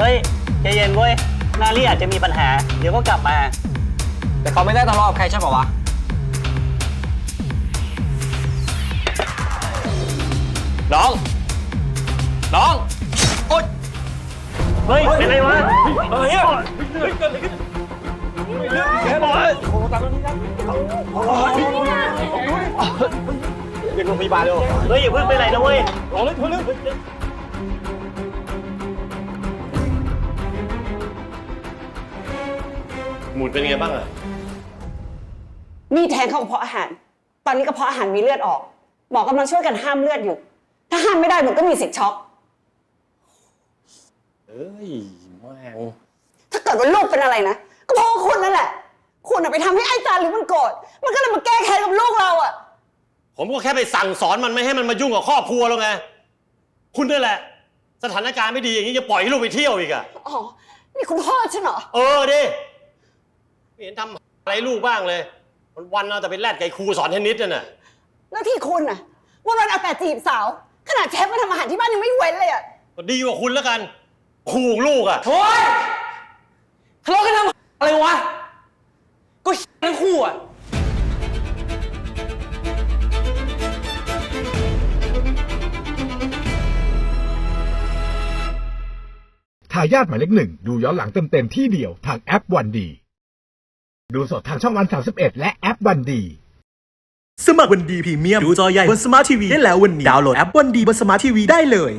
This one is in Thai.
เฮ้ยใจเย็นเว้ยนาลี่อาจจะมีปัญหา เดี๋ยวก็กลับมา แต่เขาไม่ได้ทะเลาะกับใครใช่ป่าวะ น้อง น้อง โอ๊ย เฮ้ย เป็นไรวะอะไรอะเรียกโรงพยาบาลเร็วเฮ้ยอย่าเพิ่งไปไหนนะเว้ยรอเลยเร็ว หมุนเป็นไงบ้างอะมีแทงเข้ากระเพาะอาหาร ตอนนี้กระเพาะอาหารมีเลือดออก หมอกำลังช่วยกันห้ามเลือดอยู่ ถ้าห้ามไม่ได้หนูก็มีสิทธิ์ช็อก เอ้ยแม่งถ้าเกิดว่าลูกเป็นอะไรนะ ก็เพราะว่าคุณนั่นแหละ คุณน่ะไปทำให้ไอ้จารึกมันโกรธ มันก็เลยมาแก้แค้นกับลูกเราอะผมก็แค่ไปสั่งสอนมันไม่ให้มันมายุ่งกับครอบครัวแล้วไง คุณนั่นแหละ สถานการณ์ไม่ดีอย่างนี้จะปล่อยให้ลูกไปเที่ยวอีกอะอ๋อ นี่คุณพ่อฉันเหรอ เออดิ ไม่เห็นทำอะไรลูกบ้างเลย วันวันๆเอาแต่เป็นแรดไก่ครูสอนเทนนิสน่ะ แล้วที่คุณน่ะวันวันๆเอาแต่จีบสาว ขนาดเชฟมาทำอาหารที่บ้านยังไม่เว้นเลยอะก็ดีกว่าคุณแล้วกันขู่ลูกอะโอ๊ยทะเลาะกันทำอะไรวะ ก็ทั้งคู่อะ ทายาทหมายเลขหนึ่ง ดูย้อนหลังเต็มๆที่เดียวทางแอปวันดี ดูสดทางช่องวันสาสิบเอ็ดและแอปวันดี สมัครวันดีพรีเมียมดูจอใหญ่บนสมาร์ททีวีได้แล้ววันนี้ ดาวน์โหลดแอปวันดีบนสมาร์ททีวีได้เลย